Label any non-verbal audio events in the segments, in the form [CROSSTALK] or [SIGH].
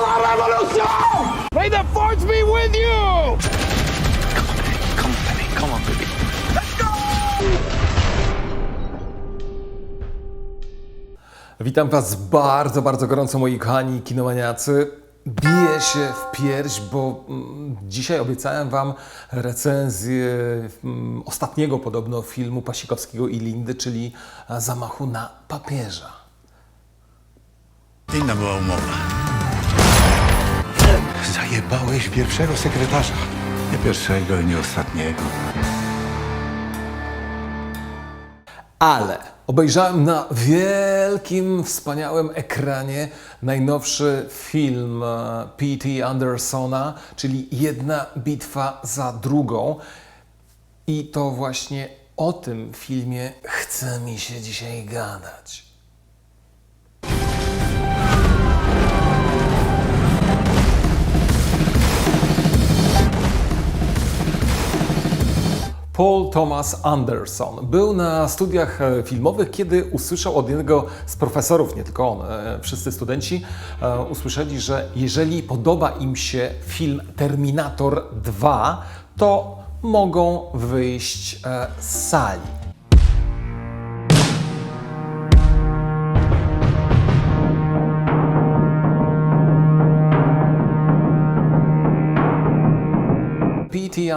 La revolution! May the force be with you! Come on, baby. Come on, baby. Witam Was bardzo, bardzo gorąco, moi kochani kinomaniacy. Biję się w pierś, bo mm, dzisiaj obiecałem Wam recenzję mm, ostatniego podobno filmu Pasikowskiego i Lindy, czyli e, Zamachu na papieża. Inna była umowa. Zajebałeś pierwszego sekretarza. Nie pierwszego i nie ostatniego. Ale obejrzałem na wielkim, wspaniałym ekranie najnowszy film e, P.T. Andersona, czyli Jedna bitwa za drugą. I to właśnie o tym filmie chce mi się dzisiaj gadać. Paul Thomas Anderson był na studiach e, filmowych, kiedy usłyszał od jednego z profesorów, nie tylko on, e, wszyscy studenci, e, usłyszeli, że jeżeli podoba im się film Terminator 2, to mogą wyjść z sali.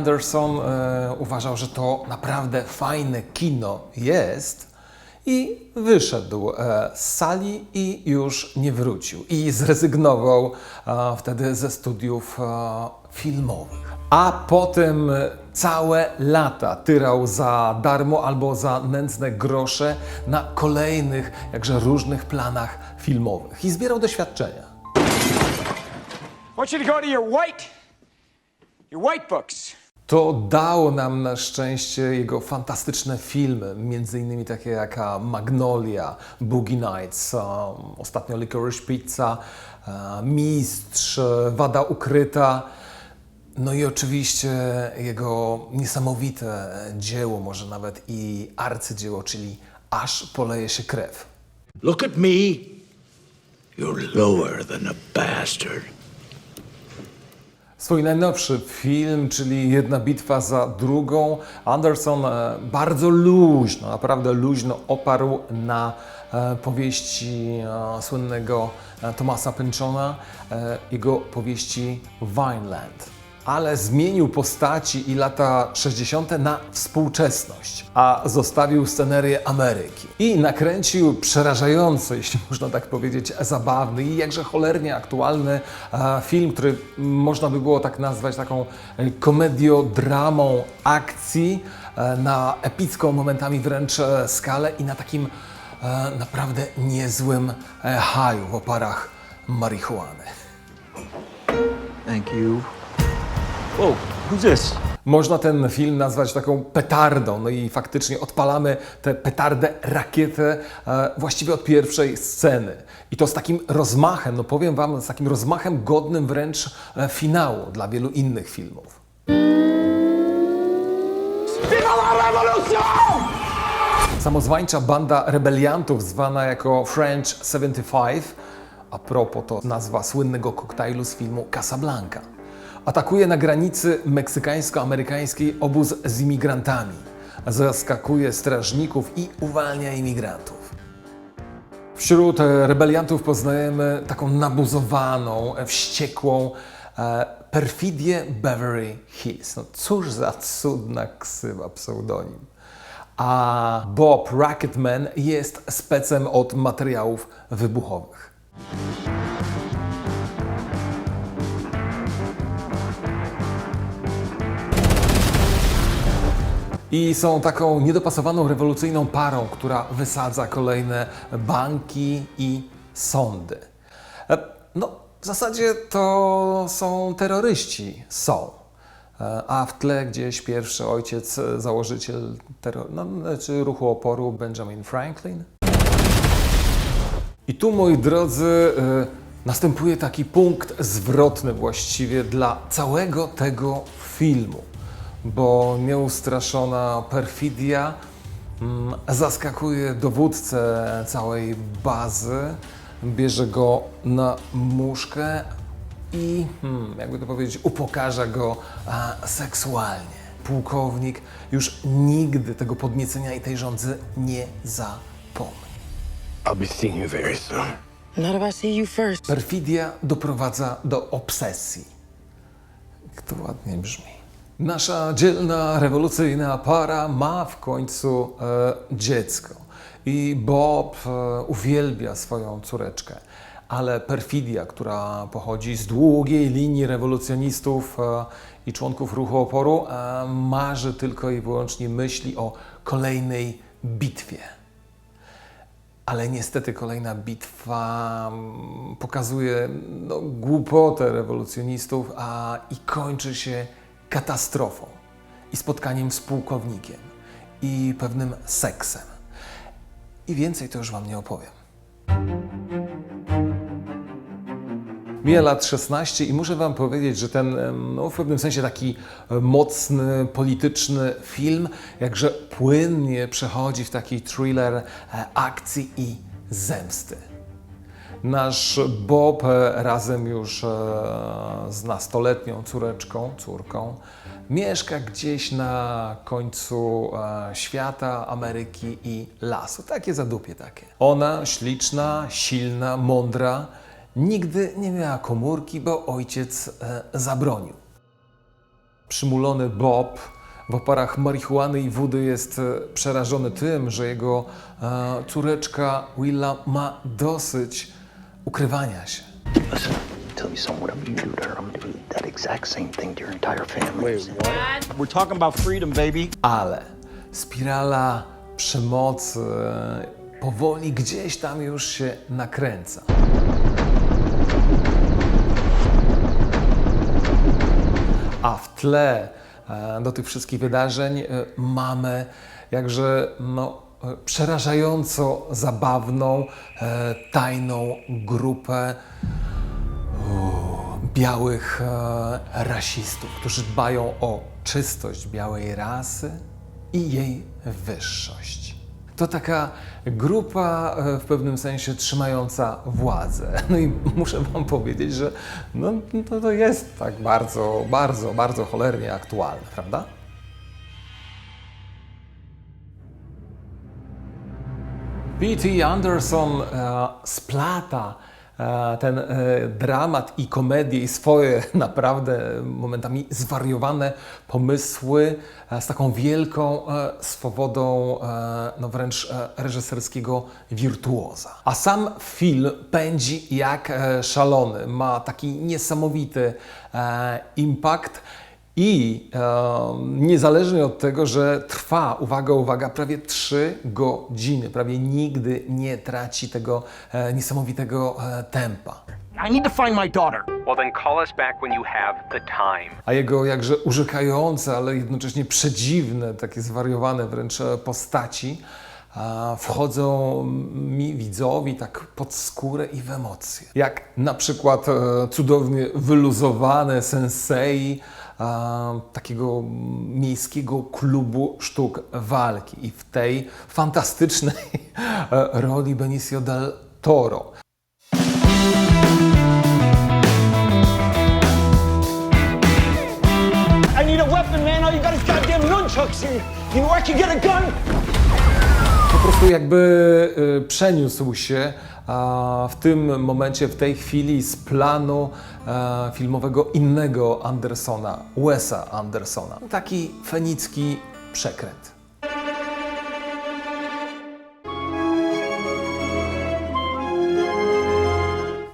Anderson e, uważał, że to naprawdę fajne kino jest i wyszedł e, z sali i już nie wrócił. I zrezygnował e, wtedy ze studiów e, filmowych. A potem całe lata tyrał za darmo albo za nędzne grosze na kolejnych, jakże różnych planach filmowych i zbierał doświadczenia. I you to go to your white, your white books. To dało nam na szczęście jego fantastyczne filmy, między innymi takie jak a, Magnolia, Boogie Nights, um, ostatnio Licorice Pizza, e, Mistrz, e, Wada Ukryta. No i oczywiście jego niesamowite dzieło, może nawet i arcydzieło, czyli Aż poleje się krew. Look at me. You're lower than a bastard. Swój najnowszy film, czyli Jedna bitwa za drugą, Anderson e, bardzo luźno, naprawdę luźno oparł na e, powieści e, słynnego Thomasa Pynchona, jego powieści Vineland. Ale zmienił postaci i lata 60. na współczesność, a zostawił scenerię Ameryki. I nakręcił przerażająco, [LAUGHS] jeśli można tak powiedzieć, zabawny i jakże cholernie aktualny e, film, który można by było tak nazwać taką e, komediodramą akcji e, na epicką momentami wręcz skalę i na takim naprawdę niezłym haju w oparach marihuany. Thank you. Who's this? Można ten film nazwać taką petardą, no i faktycznie odpalamy tę petardę, rakietę e, właściwie od pierwszej sceny. I to z takim rozmachem, no powiem Wam, z takim rozmachem godnym wręcz e, finału dla wielu innych filmów. La revolution! Samozwańcza banda rebeliantów zwana jako French 75, a propos to nazwa słynnego koktajlu z filmu Casablanca, atakuje na granicy meksykańsko-amerykańskiej obóz z imigrantami, zaskakuje strażników i uwalnia imigrantów. Wśród e, rebeliantów poznajemy taką nabuzowaną, e, wściekłą e, perfidię Beverly Hills. No cóż za cudna ksywa, pseudonim. A Bob Racketman jest specem od materiałów wybuchowych. I są taką niedopasowaną, rewolucyjną parą, która wysadza kolejne banki i sądy. E, No, w zasadzie to są terroryści, są. E, A w tle gdzieś pierwszy ojciec, założyciel terror, no, znaczy ruchu oporu Benjamin Franklin. I tu, moi drodzy, e, następuje taki punkt zwrotny właściwie dla całego tego filmu, bo nieustraszona perfidia mm, zaskakuje dowódcę całej bazy, bierze go na muszkę, i, hmm, jakby to powiedzieć, upokarza go seksualnie. Pułkownik już nigdy tego podniecenia i tej żądzy nie zapomni. I'll be seeing you very soon. Not if I see you first. Perfidia doprowadza do obsesji. Jak to ładnie brzmi. Nasza dzielna, rewolucyjna para ma w końcu e, dziecko. I Bob e, uwielbia swoją córeczkę. Ale perfidia, która pochodzi z długiej linii rewolucjonistów e, i członków ruchu oporu, e, marzy tylko i wyłącznie myśli o kolejnej bitwie. Ale niestety kolejna bitwa mm, pokazuje no, głupotę rewolucjonistów, a i kończy się katastrofą i spotkaniem z pułkownikiem i pewnym seksem. I więcej to już Wam nie opowiem. Mija lat 16 i muszę Wam powiedzieć, że ten no, w pewnym sensie taki mocny, polityczny film, jakże płynnie przechodzi w taki thriller e, akcji i zemsty. Nasz Bob razem już e, z nastoletnią córeczką, córką, mieszka gdzieś na końcu e, świata, Ameryki i lasu. Takie zadupie takie. Ona śliczna, silna, mądra, nigdy nie miała komórki, bo ojciec e, zabronił. Przymulony Bob w oparach marihuany i wody jest przerażony tym, że jego córeczka Willa ma dosyć ukrywania się. Listen, tell you something. Whatever you do to her, I'm gonna do that exact same thing to your entire family. We're talking about freedom, baby. Ale spirala przemocy powoli gdzieś tam już się nakręca. A w tle e, do tych wszystkich wydarzeń e, mamy jakże no, przerażająco zabawną, e, tajną grupę białych e, rasistów, którzy dbają o czystość białej rasy i jej wyższość. To taka grupa e, w pewnym sensie trzymająca władzę. [LAUGHS] No i muszę Wam powiedzieć, że no, to, to jest tak bardzo, bardzo, bardzo cholernie aktualne, prawda? P.T. Anderson e, splata e, ten e, dramat i komedię i swoje [LAUGHS] naprawdę momentami zwariowane pomysły z taką wielką swobodą no wręcz reżyserskiego wirtuoza. A sam film pędzi jak szalony, ma taki niesamowity impact. I e, niezależnie od tego, że trwa, uwaga, uwaga, prawie 3 godziny, prawie nigdy nie traci tego e, niesamowitego e, tempa. I need to find my daughter. Well, then call us back when you have the time. A jego jakże urzekające, ale jednocześnie przedziwne, takie zwariowane wręcz e, postaci a, wchodzą mi, widzowi, tak pod skórę i w emocje. Jak na przykład e, cudownie wyluzowane sensei takiego miejskiego klubu sztuk walki. I w tej fantastycznej [LAUGHS] roli Benicio del Toro. I need a weapon, man. All you got is goddamn nunchucks here. You know where I can get a gun? po prostu jakby y, przeniósł się w tym momencie, w tej chwili z planu e, filmowego innego Andersona, Wesa Andersona. Taki fenicki przekręt.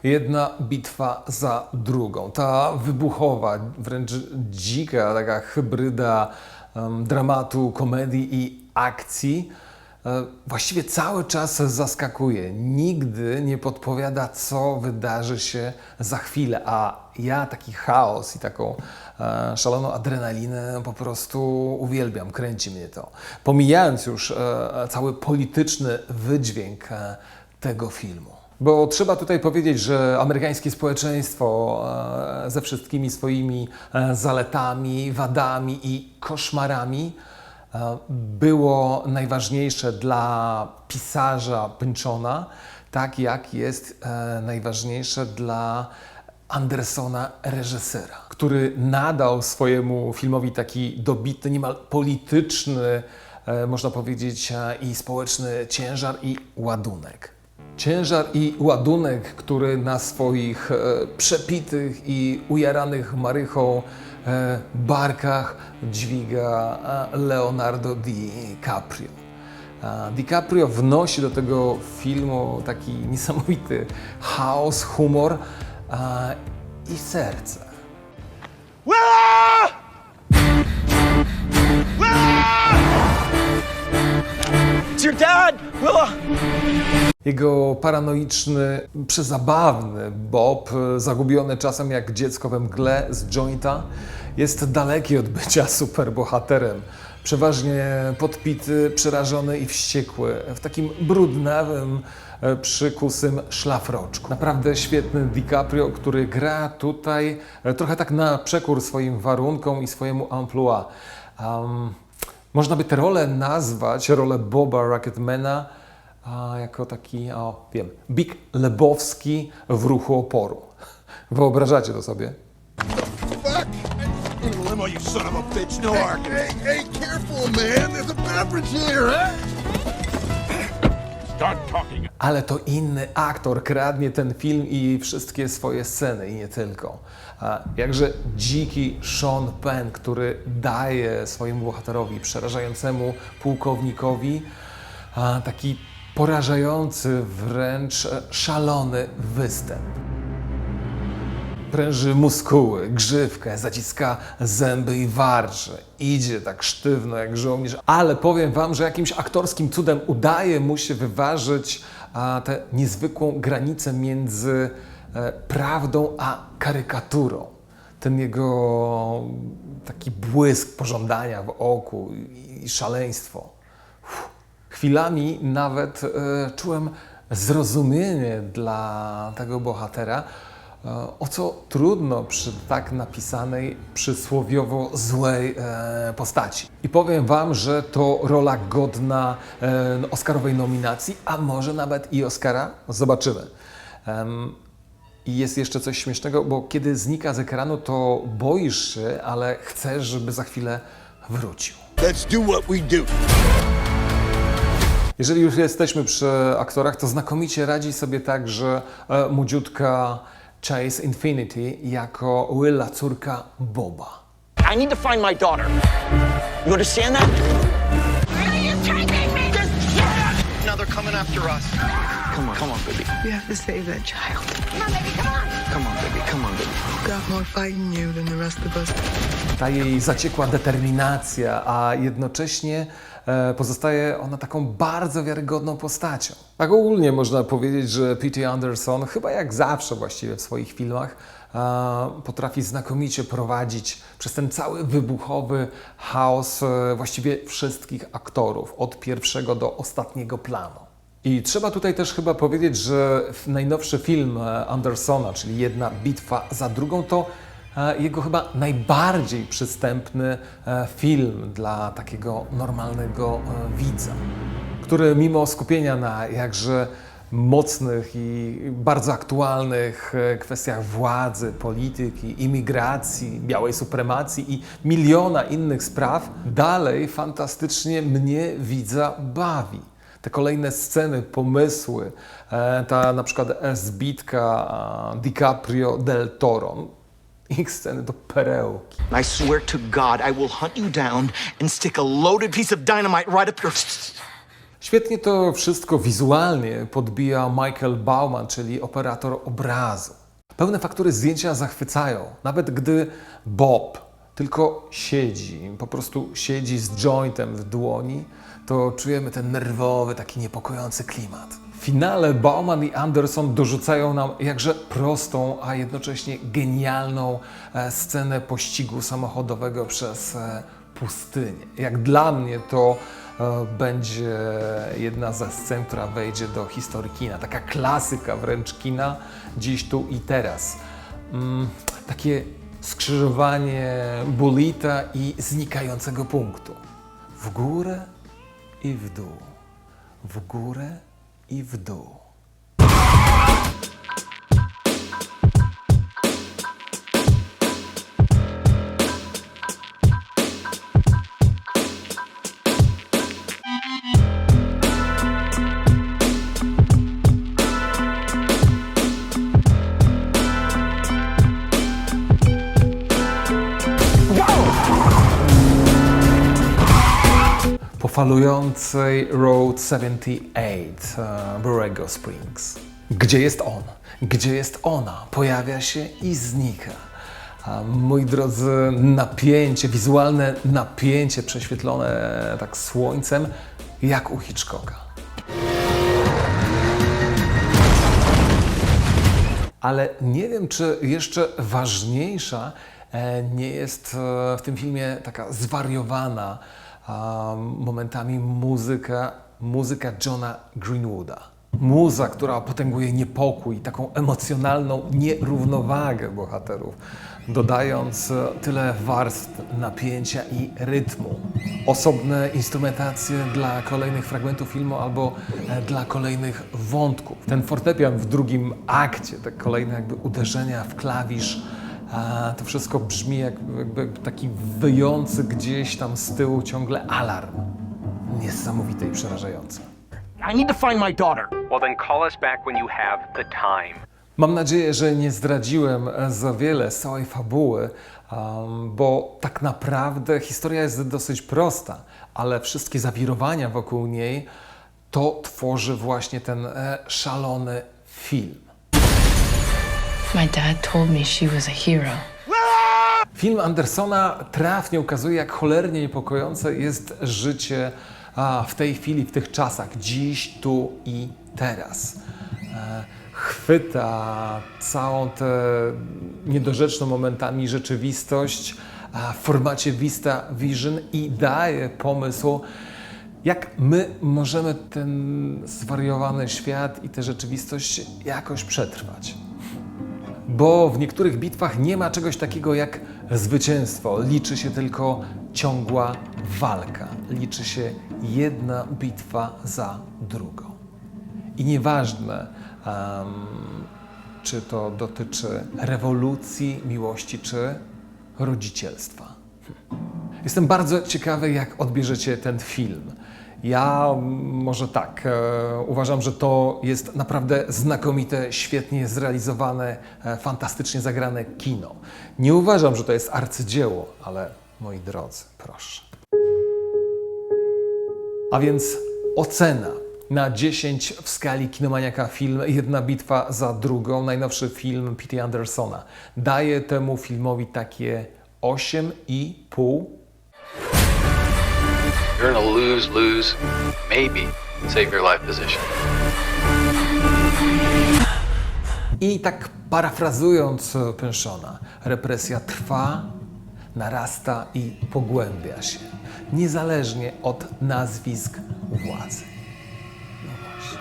Jedna bitwa za drugą. Ta wybuchowa, wręcz dzika, taka hybryda em, dramatu, komedii i akcji właściwie cały czas zaskakuje. Nigdy nie podpowiada, co wydarzy się za chwilę, a ja taki chaos i taką e, szaloną adrenalinę po prostu uwielbiam, kręci mnie to. Pomijając już e, cały polityczny wydźwięk e, tego filmu. Bo trzeba tutaj powiedzieć, że amerykańskie społeczeństwo e, ze wszystkimi swoimi e, zaletami, wadami i koszmarami e, było najważniejsze dla pisarza Pynchona, tak jak jest e, najważniejsze dla Andersona, reżysera, który nadał swojemu filmowi taki dobitny, niemal polityczny, e, można powiedzieć, e, i społeczny ciężar i ładunek. Ciężar i ładunek, który na swoich e, przepitych i ujaranych marychą e, barkach dźwiga e, Leonardo DiCaprio. A DiCaprio wnosi do tego filmu taki niesamowity chaos, humor i serce. It's your dad, Willa! Jego paranoiczny, przezabawny Bob, zagubiony czasem jak dziecko we mgle z jointa, jest daleki od bycia superbohaterem. Przeważnie podpity, przerażony i wściekły, w takim brudnawym, e, przykusym szlafroczku. Naprawdę świetny DiCaprio, który gra tutaj e, trochę tak na przekór swoim warunkom i swojemu amplua. Um, można by tę rolę nazwać, rolę Boba Rocketmana, a, jako taki, o wiem, Big Lebowski w ruchu oporu. Wyobrażacie to sobie? Limo, you son of a bitch. No argument. Hey, hey, careful, man. There's a beverage here, huh? Ale to inny aktor kradnie ten film i wszystkie swoje sceny i nie tylko. Jakże dziki Sean Penn, który daje swojemu bohaterowi, przerażającemu pułkownikowi, taki porażający, wręcz szalony występ. Pręży muskuły, grzywkę, zaciska zęby i warczy. Idzie tak sztywno jak żołnierz, ale powiem wam, że jakimś aktorskim cudem udaje mu się wyważyć a, tę niezwykłą granicę między e, prawdą a karykaturą. Ten jego taki błysk pożądania w oku i, i szaleństwo. Uff. Chwilami nawet e, czułem zrozumienie dla tego bohatera, o co trudno przy tak napisanej, przysłowiowo złej e, postaci. I powiem Wam, że to rola godna e, Oscarowej nominacji, a może nawet i Oscara. Zobaczymy. Em, I jest jeszcze coś śmiesznego, bo kiedy znika z ekranu, to boisz się, ale chcesz, żeby za chwilę wrócił. Let's do what we do. Jeżeli już jesteśmy przy aktorach, to znakomicie radzi sobie także e, młodziutka Chase Infinity jako Willa, córka Boba. I need to find my daughter. You understand that? Now they're coming after us. Come on, come on, baby. You have to save that child. Come on, baby. Come on, baby. Got more fight in you than the rest of us. Ta jej zaciekła determinacja, a jednocześnie pozostaje ona taką bardzo wiarygodną postacią. Tak ogólnie można powiedzieć, że P.T. Anderson, chyba jak zawsze właściwie w swoich filmach, e, potrafi znakomicie prowadzić przez ten cały wybuchowy chaos e, właściwie wszystkich aktorów, od pierwszego do ostatniego planu. I trzeba tutaj też chyba powiedzieć, że najnowszy film e, Andersona, czyli Jedna bitwa za drugą, to e, jego chyba najbardziej przystępny e, film dla takiego normalnego e, widza, który mimo skupienia na jakże mocnych i bardzo aktualnych e, kwestiach władzy, polityki, imigracji, białej supremacji i miliona innych spraw, dalej fantastycznie mnie widza bawi. Te kolejne sceny, pomysły, e, ta na przykład e, zbitka e, DiCaprio del Toro, ich sceny to perełki. I swear to God, I will hunt you down and stick a loaded piece of dynamite right up your. Świetnie to wszystko wizualnie podbija Michael Bauman, czyli operator obrazu. Pełne faktury zdjęcia zachwycają, nawet gdy Bob tylko siedzi, po prostu siedzi z jointem w dłoni, to czujemy ten nerwowy, taki niepokojący klimat. Finale Bauman i Anderson dorzucają nam jakże prostą, a jednocześnie genialną e, scenę pościgu samochodowego przez e, pustynię. Jak dla mnie to e, będzie jedna ze scen, która wejdzie do historii kina. Taka klasyka wręcz kina, dziś tu i teraz. Mm, takie skrzyżowanie bulita i znikającego punktu. W górę i w dół. W górę i w falującej Road 78 e, Borrego Springs. Gdzie jest on? Gdzie jest ona? Pojawia się i znika. A moi drodzy, napięcie, wizualne napięcie prześwietlone tak słońcem, jak u Hitchcocka. Ale nie wiem, czy jeszcze ważniejsza e, nie jest e, w tym filmie taka zwariowana momentami muzyka, muzyka Johna Greenwooda. Muza, która potęguje niepokój, taką emocjonalną nierównowagę bohaterów, dodając e, tyle warstw napięcia i rytmu. Osobne instrumentacje dla kolejnych fragmentów filmu albo e, dla kolejnych wątków. Ten fortepian w drugim akcie, te kolejne jakby uderzenia w klawisz, to wszystko brzmi jak jakby taki wyjący gdzieś tam z tyłu ciągle alarm. Niesamowite i przerażające. I need to find my daughter. Well, then call us back when you have the time. Mam nadzieję, że nie zdradziłem za wiele z całej fabuły, um, bo tak naprawdę historia jest dosyć prosta, ale wszystkie zawirowania wokół niej to tworzy właśnie ten e, szalony film. My dad told me she was a hero. Film Andersona trafnie ukazuje, jak cholernie niepokojące jest życie a, w tej chwili, w tych czasach, dziś, tu i teraz. E, chwyta całą tę niedorzeczną momentami rzeczywistość w formacie Vista Vision i daje pomysł, jak my możemy ten zwariowany świat i tę rzeczywistość jakoś przetrwać bo w niektórych bitwach nie ma czegoś takiego jak zwycięstwo. Liczy się tylko ciągła walka. Liczy się jedna bitwa za drugą. I nieważne, em, czy to dotyczy rewolucji, miłości, czy rodzicielstwa. Jestem bardzo ciekawy, jak odbierzecie ten film. Ja może tak, e, uważam, że to jest naprawdę znakomite, świetnie zrealizowane, e, fantastycznie zagrane kino. Nie uważam, że to jest arcydzieło, ale moi drodzy, proszę. A więc ocena na 10 w skali kinomaniaka film Jedna bitwa za drugą, najnowszy film P.T. Andersona. Daję temu filmowi takie 8,5 You're in a lose lose, maybe save your life position. I tak parafrazując e, Pynchona, represja trwa, narasta i pogłębia się, niezależnie od nazwisk władzy. No właśnie.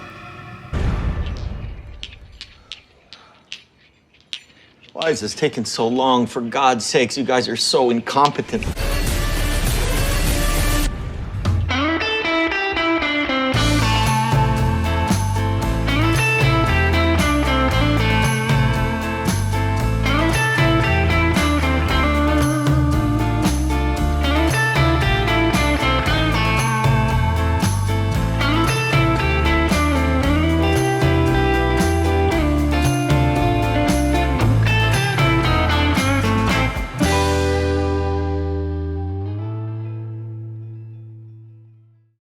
Why is this taking so long? For God's sakes, you guys are so incompetent.